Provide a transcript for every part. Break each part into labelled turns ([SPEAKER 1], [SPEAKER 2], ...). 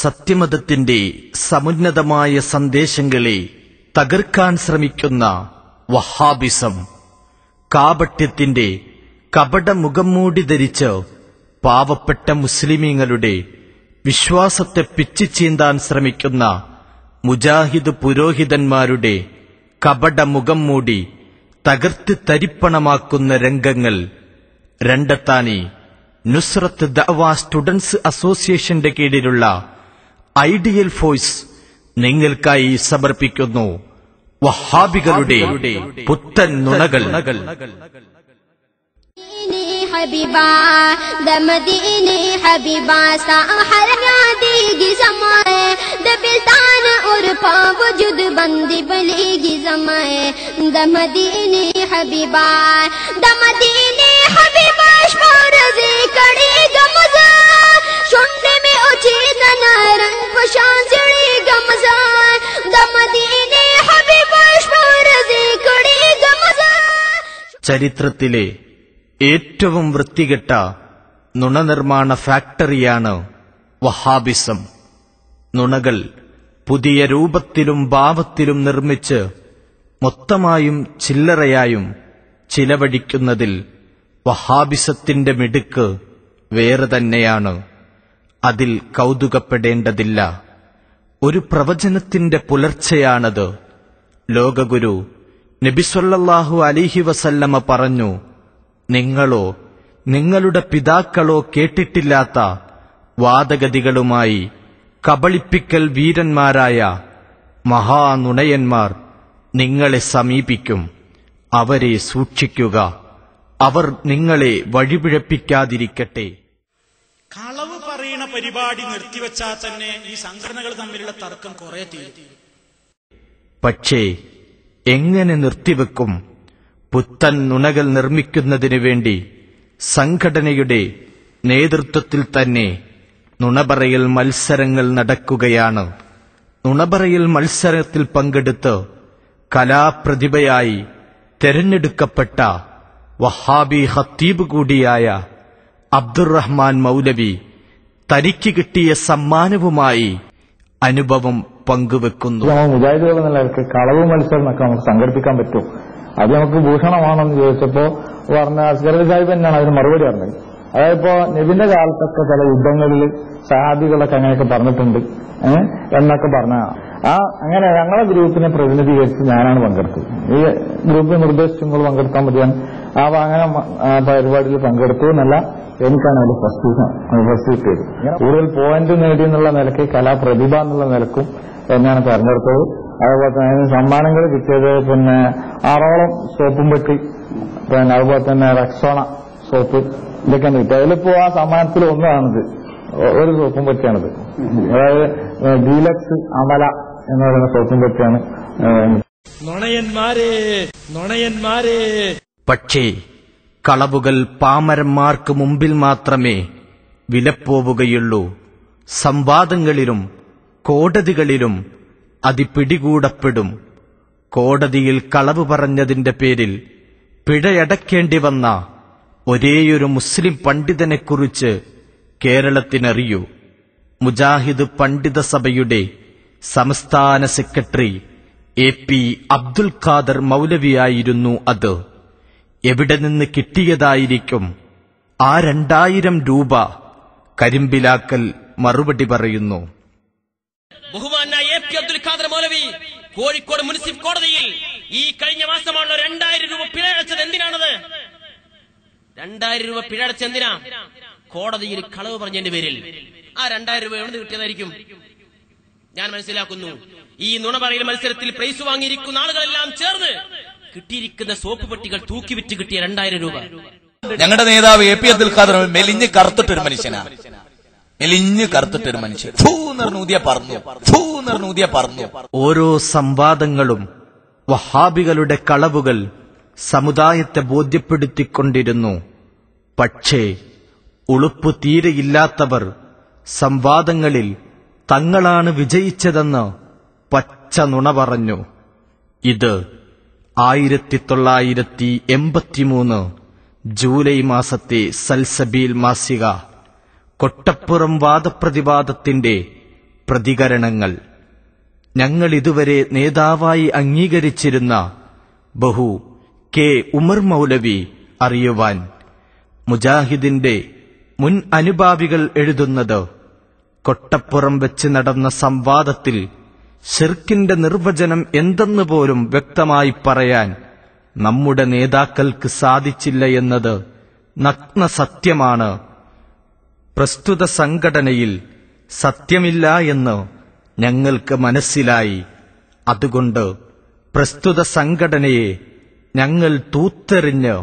[SPEAKER 1] സത്യമതത്തിന്റെ സമുന്നതമായ സന്ദേശങ്ങളെ തകർക്കാൻ ശ്രമിക്കുന്ന വഹാബിസം. കാപട്യത്തിന്റെ കപട മുഖംമൂടി ധരിച്ച് പാവപ്പെട്ട മുസ്ലിമീങ്ങളുടെ വിശ്വാസത്തെ പിച്ചിച്ചീന്താൻ ശ്രമിക്കുന്ന മുജാഹിദ് പുരോഹിതന്മാരുടെ കപട മുഖം മൂടി തകർത്ത് തരിപ്പണമാക്കുന്ന രംഗങ്ങൾ രണ്ടത്താനി നുസ്രത്ത് ദഅവ സ്റ്റുഡൻസ് അസോസിയേഷന്റെ കീഴിലുള്ള ഐഡിയൽ ഫോഴ്സ് നിങ്ങൾക്കായി സമർപ്പിക്കുന്നു. വഹാബികളുടെ പുത്തൻ നുണകൾ.
[SPEAKER 2] ഹബിബാ ദമദീനെ ഹബിബാ സാഹരാതേഗി സമായ ദബിൽത്താന ഒരു പാവജുദ് ബന്ദി ബലേഗി സമായ. ദമദീനെ ഹബിബാ ദമദീനെ ഹബിബാ ശോരസേ
[SPEAKER 1] ചരിത്രത്തിലെ ഏറ്റവും വൃത്തികെട്ട നുണനിർമ്മാണ ഫാക്ടറിയാണ് വഹാബിസം. നുണകൾ പുതിയ രൂപത്തിലും ഭാവത്തിലും നിർമ്മിച്ച് മൊത്തമായും ചില്ലറയായും ചിലവഴിക്കുന്നതിൽ വഹാബിസത്തിന്റെ മിടുക്ക് വേറെ തന്നെയാണ്. അതിൽ കൗതുകപ്പെടേണ്ടതില്ല. ഒരു പ്രവചനത്തിന്റെ പുലർച്ചയാണത്. ലോകഗുരു നബിസ്വല്ലാഹു അലിഹി വസല്ലമ പറഞ്ഞു നിങ്ങളോ നിങ്ങളുടെ പിതാക്കളോ കേട്ടിട്ടില്ലാത്ത വാദഗതികളുമായി കബളിപ്പിക്കൽ വീരന്മാരായ മഹാനുണയന്മാർ നിങ്ങളെ സമീപിക്കും. അവരെ സൂക്ഷിക്കുക. അവർ നിങ്ങളെ വഴിപിഴപ്പിക്കാതിരിക്കട്ടെ.
[SPEAKER 3] കളവ് പറയുന്ന പരിപാടി നിർത്തിവെച്ചാൽ തന്നെ ഈ സംഘടനകൾ തമ്മിലുള്ള തർക്കം കുറെ തീരും.
[SPEAKER 1] പക്ഷേ എങ്ങനെ നിർത്തിവെക്കും? പുത്തൻ നുണകൾ നിർമ്മിക്കുന്നതിനു വേണ്ടി സംഘടനയുടെ നേതൃത്വത്തിൽ തന്നെ നുണപറയൽ മത്സരങ്ങൾ നടക്കുകയാണ്. നുണപറയൽ മത്സരത്തിൽ പങ്കെടുത്ത് കലാപ്രതിഭയായി തെരഞ്ഞെടുക്കപ്പെട്ട വഹാബി ഹത്തീബ് കൂടിയായ അബ്ദുറഹ്മാൻ മൗലവി തനിക്ക് കിട്ടിയ സമ്മാനവുമായി അനുഭവം പങ്കുവെക്കുന്നു.
[SPEAKER 4] മുജാഹിദുകൾ എന്ന നിലയ്ക്ക് കളവ് മത്സരം എന്നൊക്കെ നമുക്ക് സംഘടിപ്പിക്കാൻ പറ്റും. അത് നമുക്ക് ഭൂഷണമാണെന്ന് ചോദിച്ചപ്പോ പറഞ്ഞ അസ്ഗർ സാഹിബ് തന്നെയാണ് അതിന് മറുപടി പറഞ്ഞത്. അതായത് ഇപ്പോ നബിന്റെ കാലത്തൊക്കെ പല യുദ്ധങ്ങളിൽ സഹാബികളൊക്കെ അങ്ങനെയൊക്കെ പറഞ്ഞിട്ടുണ്ട്. എന്നൊക്കെ പറഞ്ഞ ആ അങ്ങനെ ഞങ്ങളെ ഗ്രൂപ്പിനെ പ്രതിനിധീകരിച്ച് ഞാനാണ് പങ്കെടുത്തത്. ഈ ഗ്രൂപ്പിന് നിർദ്ദേശിച്ചു നിങ്ങൾ പങ്കെടുത്താൽ മതിയാണ് ആ അങ്ങനെ പരിപാടിയിൽ പങ്കെടുത്തു എന്നല്ല എനിക്കാണ് അതിൽ ഫസ്റ്റ് ഫസ്റ്റ് കിട്ടിയത്. കൂടുതൽ പോയിന്റ് നേടി എന്നുള്ള നിലയ്ക്ക് കലാപ്രതിഭ എന്നുള്ള നിലക്കും എന്നാണ് തെരഞ്ഞെടുത്തത്. അതുപോലെ തന്നെ അതിന് സമ്മാനങ്ങൾ കിട്ടിയത് പിന്നെ ആറോളം സോപ്പും പെട്ടി പിന്നെ അതുപോലെ തന്നെ റെക്സോണ സോപ്പ് ഇതൊക്കെയാണ് കിട്ടിയത്. അതിലിപ്പോ ആ സമ്മാനത്തിൽ ഒന്നാണിത്. ഒരു സോപ്പും പെട്ടിയാണിത്. അതായത് ഡീലക്സ് അമല എന്ന് പറയുന്ന സോപ്പും പെട്ടിയാണ്
[SPEAKER 3] നുണയന്മാരെ നുണയന്മാരെ.
[SPEAKER 1] പക്ഷേ കളവുകൾ പാമരന്മാർക്ക് മുമ്പിൽ മാത്രമേ വിലപ്പോവുകയുള്ളൂ. സംവാദങ്ങളിലും കോടതികളിലും അതിപിടികൂടപ്പെടും കോടതിയിൽ കളവ് പറഞ്ഞതിന്റെ പേരിൽ പിഴയടക്കേണ്ടി വന്ന ഒരേയൊരു മുസ്ലിം പണ്ഡിതനെക്കുറിച്ച് കേരളത്തിനറിയൂ. മുജാഹിദ് പണ്ഡിത സഭയുടെ സംസ്ഥാന secretary A P Abdul Khader മൗലവിയായിരുന്നു അത്. എവിടെ നിന്ന് കിട്ടിയതായിരിക്കും? ആ രണ്ടായിരം രൂപ കരിമ്പിലാക്കൽ മറുപടി പറയുന്നു.
[SPEAKER 5] ബഹുമാനായ അബ്ദുൽ ഖാദർ മൗലവി കോഴിക്കോട് മുനിസിപ്പൽ കോടതിയിൽ ഈ കഴിഞ്ഞ മാസമാണല്ലോ രണ്ടായിരം രൂപ പിഴ അടച്ചത്. എന്തിനാണത്? രണ്ടായിരം രൂപ പിഴ എന്തിനാ? കോടതിയിൽ കളവ് പറഞ്ഞതിന്റെ പേരിൽ. ആ രണ്ടായിരം രൂപ എവിടെ കിട്ടിയതായിരിക്കും? ഞാൻ മനസ്സിലാക്കുന്നു. ഈ നുണ പറയൽ മത്സരത്തിൽ പ്രൈസ് വാങ്ങിയിരിക്കുന്ന ആളുകളെല്ലാം ചേർന്ന് കിട്ടിയിരിക്കുന്ന സോപ്പ് പെട്ടികൾ തൂക്കി വിറ്റ് കിട്ടിയ രണ്ടായിരം രൂപ.
[SPEAKER 6] ഞങ്ങളുടെ നേതാവ് എ പി അബ്ദുൽ ഖാദർ മെലിഞ്ഞ് കറുത്തിട്ടൊരു മനുഷ്യനാ. മെലിഞ്ഞ് കറുത്തിട്ടൊരു മനുഷ്യൻ. ഫൂ നിർന്നൂതിയ പറഞ്ഞു ഫൂ നിർന്നൂതിയ പറഞ്ഞു
[SPEAKER 1] ഓരോ സംവാദങ്ങളും വഹാബികളുടെ കളവുകൾ സമുദായത്തെ ബോധ്യപ്പെടുത്തിക്കൊണ്ടിരുന്നു. പക്ഷേ ഉളുപ്പ് തീരെയില്ലാത്തവർ സംവാദങ്ങളിൽ തങ്ങളാണ് വിജയിച്ചതെന്ന് പച്ച നുണ പറഞ്ഞു. ഇത് ആയിരത്തി തൊള്ളായിരത്തി എൺപത്തിമൂന്ന് ജൂലൈ മാസത്തെ സൽസബീൽ മാസിക കൊട്ടപ്പുറം വാദപ്രതിവാദത്തിന്റെ പ്രതികരണങ്ങൾ. ഞങ്ങൾ ഇതുവരെ നേതാവായി അംഗീകരിച്ചിരുന്ന ബഹു കെ ഉമർ മൗലവി അറിയുവാൻ മുജാഹിദിന്റെ മുൻ അനുഭാവികൾ എഴുതുന്നത് കൊട്ടപ്പുറം വെച്ച് നടന്ന സംവാദത്തിൽ ഷിർക്കിന്റെ നിർവചനം എന്തെന്ന് പോലും വ്യക്തമായി പറയാൻ നമ്മുടെ നേതാക്കൾക്ക് സാധിച്ചില്ല എന്നത് നഗ്ന സത്യമാണ്. പ്രസ്തുത സംഘടനയിൽ സത്യമില്ല എന്ന് ഞങ്ങൾക്ക് മനസ്സിലായി. അതുകൊണ്ട് പ്രസ്തുത സംഘടനയെ ഞങ്ങൾ തൂത്തെറിഞ്ഞ്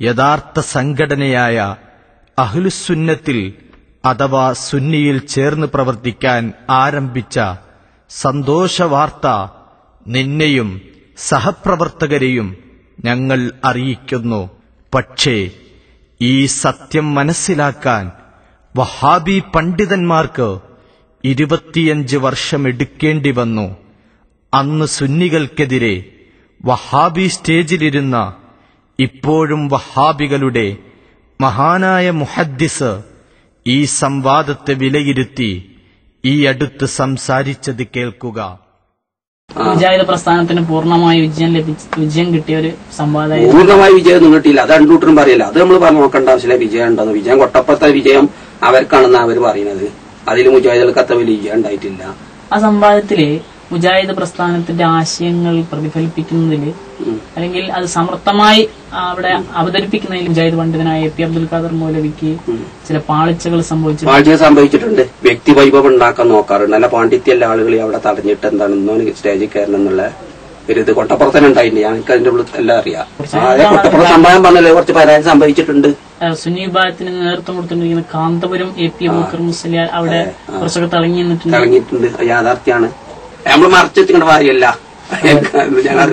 [SPEAKER 1] യഥാർത്ഥ സംഘടനയായ അഹ്ലുസുന്നത്തിൽ അഥവാ സുന്നിയിൽ ചേർന്ന് പ്രവർത്തിക്കാൻ ആരംഭിച്ച സന്തോഷവാർത്ത നിന്നെയും സഹപ്രവർത്തകരെയും ഞങ്ങൾ അറിയിക്കുന്നു. പക്ഷേ ഈ സത്യം മനസ്സിലാക്കാൻ വഹാബി പണ്ഡിതന്മാർക്ക് ഇരുപത്തിയഞ്ച് വർഷം എടുക്കേണ്ടി വന്നു. അന്ന് സുന്നികൾക്കെതിരെ വഹാബി സ്റ്റേജിലിരുന്ന ഇപ്പോഴും വഹാബികളുടെ മഹാനായ മുഹദ്ദിസ് ഈ സംവാദത്തെ വിലയിരുത്തി ഈ അടുത്ത് സംസാരിച്ചത് കേൾക്കുക.
[SPEAKER 7] വിചാരിത പ്രസ്ഥാനത്തിന് പൂർണമായി വിജയം ലഭിച്ച വിജയം കിട്ടിയ ഒരു സംവാദമായി
[SPEAKER 8] പൂർണമായി വിജയം ഒന്നും കിട്ടിയില്ല. അത് രണ്ടൂട്ടരും പറയില്ല. അത് നമ്മൾ പറഞ്ഞു നോക്കേണ്ട ആവശ്യമില്ല. വിജയം ഉണ്ടെന്ന്. വിജയം കൊട്ടപ്പത്തെ വിജയം അവർക്കാണെന്ന് അവർ പറയുന്നത്. അതിൽ മുജാഹിദുകൾക്ക് അത്ര വലിയ വിജയം ഉണ്ടായിട്ടില്ല.
[SPEAKER 7] ആ സംവാദത്തിൽ മുജാഹിദ് പ്രസ്ഥാനത്തിന്റെ ആശയങ്ങൾ പ്രതിഫലിപ്പിക്കുന്നതിൽ അല്ലെങ്കിൽ അത് സമർത്ഥമായി അവിടെ അവതരിപ്പിക്കുന്നതിൽ മുജാഹിദ് പണ്ഡിതനായ എ പി. അബ്ദുൽ ഖാദർ മൗലവിക്ക് ചില പാളിച്ചകൾ സംഭവിച്ചു
[SPEAKER 8] പാളിച്ചകൾ സംഭവിച്ചിട്ടുണ്ട്. വ്യക്തി വൈഭവം ഉണ്ടാക്കാൻ നോക്കാറുണ്ട്. നല്ല പാണ്ഡിത്യല്ല ആളുകളെ അവിടെ തടഞ്ഞിട്ട് എന്താണ് ഇന്നോന് സ്റ്റേജിൽ കയറണം എന്നുള്ള ഒരു ഇത് കൊട്ടപ്പുറത്തന്നെ ഉണ്ടായിട്ടുണ്ട്. ഞങ്ങൾക്ക് അതിന്റെ ഉള്ളിൽ എല്ലാം അറിയാം. അതെ കൊട്ടപ്പുറം സംഭവം പറഞ്ഞല്ലേ. കുറച്ച് പരാതി സംഭവിച്ചിട്ടുണ്ട്.
[SPEAKER 7] സുന്നി വിഭാഗത്തിന് നേതൃത്വം കൊടുത്തുകൊണ്ടിരിക്കുന്ന കാന്തപുരം എ പി അബൂക്കർ മുസ്ലിയാർ അവിടെ കുറച്ചൊക്കെ തിളങ്ങി നിന്നിട്ടുണ്ട്.
[SPEAKER 8] യാഥാർത്ഥ്യമാണ്. നമ്മൾ മറച്ചെത്തിക്കേണ്ട കാര്യമല്ല. ഞങ്ങൾ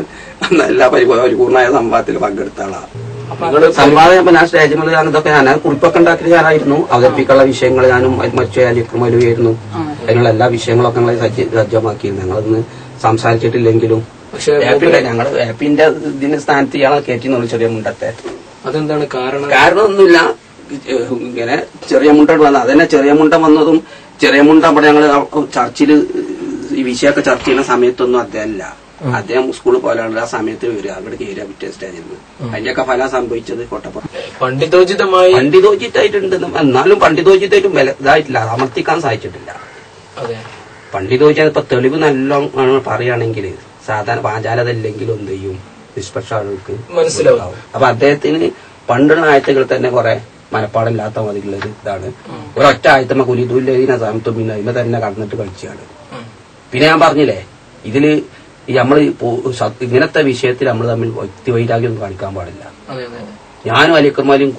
[SPEAKER 8] എല്ലാ പരിപൂ- പരിപൂർണമായ സംവാദത്തിൽ പങ്കെടുത്ത ആളാണ് സംവാദം ഇപ്പൊ ഞാൻ സ്റ്റേജിൽ ഞാൻ ഇതൊക്കെ ഞാൻ കുറിപ്പൊക്കെ ഉണ്ടാക്കിയത് ഞാനായിരുന്നു. അവതരിപ്പിക്കാനുള്ള വിഷയങ്ങൾ ഞാനും മറ്റു അലിക്കുമലുമായിരുന്നു അതിനുള്ള എല്ലാ വിഷയങ്ങളൊക്കെ ഞങ്ങൾ സജ്ജ- സജ്ജമാക്കിയിരുന്നു. ഞങ്ങളൊന്ന് സംസാരിച്ചിട്ടില്ലെങ്കിലും പക്ഷേ ഞങ്ങൾ ആപ്പിന്റെ ഇതിന്റെ സ്ഥാനത്ത് ഇയാളെ കയറ്റി ചെറിയ മുണ്ടത്തെ.
[SPEAKER 9] അതെന്താണ് കാരണം?
[SPEAKER 8] കാരണമൊന്നുമില്ല. ഇങ്ങനെ ചെറിയ മുണ്ടൻ വന്നത് അതന്നെ ചെറിയ മുണ്ടം വന്നതും ചെറിയ മുണ്ട അവിടെ ഞങ്ങൾ ചർച്ചിൽ ഈ വിഷയമൊക്കെ ചർച്ച ചെയ്യുന്ന സമയത്തൊന്നും അദ്ദേഹം അല്ല അദ്ദേഹം സ്കൂളിൽ പോലാണ് ആ സമയത്ത് വരിക. അവിടെ കയറി പിറ്റേ സ്റ്റേജിന്ന് അതിന്റെയൊക്കെ ഫലം സംഭവിച്ചത് കോട്ടപ്പുറം.
[SPEAKER 9] പണ്ഡിതോചിതമായി
[SPEAKER 8] പണ്ഡിതോചിതായിട്ടുണ്ട് എന്നാലും പണ്ഡിതോചിതായിട്ടും വില ഇതായിട്ടില്ല. അമർത്തിക്കാൻ സാധിച്ചിട്ടില്ല.
[SPEAKER 9] അതെ.
[SPEAKER 8] പണ്ഡിതോചിത ഇപ്പൊ തെളിവ് നല്ല പറയുകയാണെങ്കിൽ സാധാരണ പാചാലത ഇല്ലെങ്കിലും എന്ത് ചെയ്യും? നിഷ്പക്ഷ ആളുകൾക്ക്
[SPEAKER 9] മനസ്സിലാവും.
[SPEAKER 8] അപ്പൊ അദ്ദേഹത്തിന് പണ്ടുള്ള ആയത്തുകൾ തന്നെ കുറെ മനപ്പാടില്ലാത്ത മതിയുള്ളത് ഒരു ഇതാണ് ഒരൊറ്റ ആയത്തമ്മ കുലിതൂല്ലേ സാമത്തും പിന്നെ അതിനെ തന്നെ കടന്നിട്ട് കളിച്ചാണ് പിന്നെ ഞാൻ പറഞ്ഞില്ലേ ഇതിൽ നമ്മൾ ഇങ്ങനത്തെ വിഷയത്തിൽ നമ്മൾ തമ്മിൽ വ്യക്തി വൈരാഗ്യം ഒന്നും കാണിക്കാൻ പാടില്ല. ഞാനും അലിക്കന്മാരും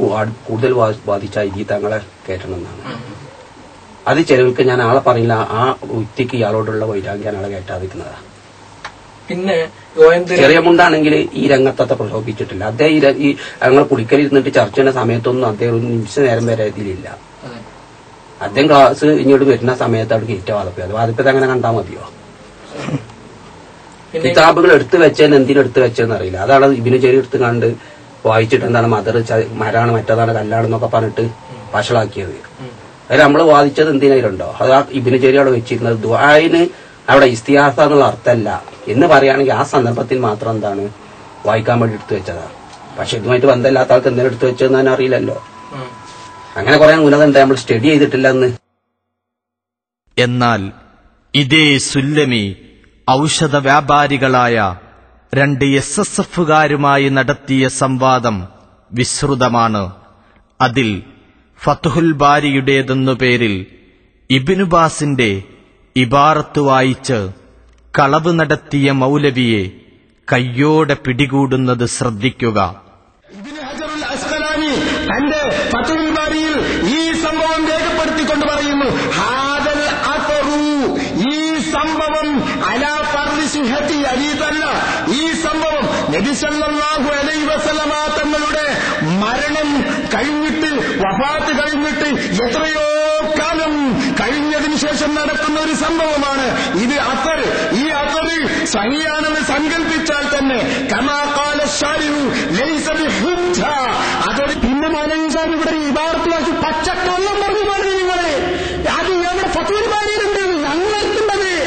[SPEAKER 8] കൂടുതൽ ബാധിച്ച ഇതി തങ്ങളെ കേട്ടണമെന്നാണ് അത് ചിലവർക്ക് ഞാൻ ആളെ പറഞ്ഞില്ല ആ വ്യക്തിക്ക് ഇയാളോടുള്ള വൈരാഗ്യം ആളെ കയറ്റാതിരിക്കുന്നതാ
[SPEAKER 9] പിന്നെ
[SPEAKER 8] ചെറിയ മുണ്ടാണെങ്കിൽ ഈ രംഗത്തത്തെ പ്രശോഭിച്ചിട്ടില്ല അദ്ദേഹം ഈ ഞങ്ങൾ കുളിക്കലിരുന്നിട്ട് ചർച്ച ചെയ്യുന്ന സമയത്തൊന്നും അദ്ദേഹം ഒരു നിമിഷ നേരം വരെ ഇതിലില്ല. അദ്ദേഹം ക്ലാസ് ഇങ്ങോട്ട് വരുന്ന സമയത്ത് അവിടെ കിറ്റ വാദപ്പി അത് വാദപ്പത് അങ്ങനെ കണ്ടാൽ മതിയോ? കിതാബുകൾ എടുത്തു വെച്ചതിന് എന്തിനും എടുത്തു വെച്ചതെന്ന് അറിയില്ല. അതാണ് ഇബിനു ചെറിയ എടുത്ത് കണ്ട് വായിച്ചിട്ട് എന്താണ് മദർ മരാണ് മറ്റേതാണ് കല്ലാണെന്നൊക്കെ പറഞ്ഞിട്ട് വഷളാക്കിയത്. അതിൽ നമ്മൾ വാദിച്ചത് എന്തിനായിട്ടുണ്ടോ അത് ആ ഇബിന് ചെറിയ അവിടെ വെച്ചിരുന്നത് ദുബായിന് അവിടെ ഇസ്തിഹാസ എന്നുള്ള അർത്ഥമല്ല എന്ന് പറയുകയാണെങ്കിൽ ആ സന്ദർഭത്തിൽ മാത്രം എന്താണ്? വായിക്കാൻ വേണ്ടി എടുത്തു വെച്ചതാ. പക്ഷെ ഇതുമായിട്ട് ബന്ധമില്ലാത്ത ആൾക്ക് എന്തിനാ എടുത്തു വെച്ചതെന്ന് തന്നെ അറിയില്ലല്ലോ. അങ്ങനെ കുറെ ഉന്നതണ്ട് നമ്മൾ സ്റ്റഡി ചെയ്തിട്ടില്ല എന്ന്
[SPEAKER 1] എന്നാൽ ഇതേ സുല്ലമി ഔഷധ വ്യാപാരികളായ രണ്ട് എസ് എസ് എഫുകാരുമായി നടത്തിയ സംവാദം വിസ്തൃതമാണ്. അതിൽ ഫത്തുഹുൽ ബാരിയുടേതെന്നു പേരിൽ ഇബിനുബാസിന്റെ ഇബാറത്ത് വായിച്ച് കളവ് നടത്തിയ മൗലവിയെ കയ്യോടെ പിടികൂടുന്നത് ശ്രദ്ധിക്കുക.
[SPEAKER 10] അസ്ഖലാനി തന്റെ പത്തുവിൽ ഈ സംഭവം രേഖപ്പെടുത്തിക്കൊണ്ട് പറയുന്നു ഹാദൽ അസറു ഈ സംഭവം അലാ സുഹത്തി അരീതല്ല. ഈ സംഭവം നബി സല്ലല്ലാഹു അലൈഹി വസല്ലമ തങ്ങളുടെ മരണം കഴിഞ്ഞിട്ട് വഫാത്ത് കഴിഞ്ഞിട്ട് എത്രയോ കാലം കഴിഞ്ഞതിന് ശേഷം നടക്കുന്ന ഒരു സംഭവമാണ്. ഇത് അസർ ഈ അസർ സഹിയാണെന്ന് സങ്കല്പിച്ചാൽ തന്നെ കമാകാല ശാരിഹു ലൈസ ബിഹുജ്ജ.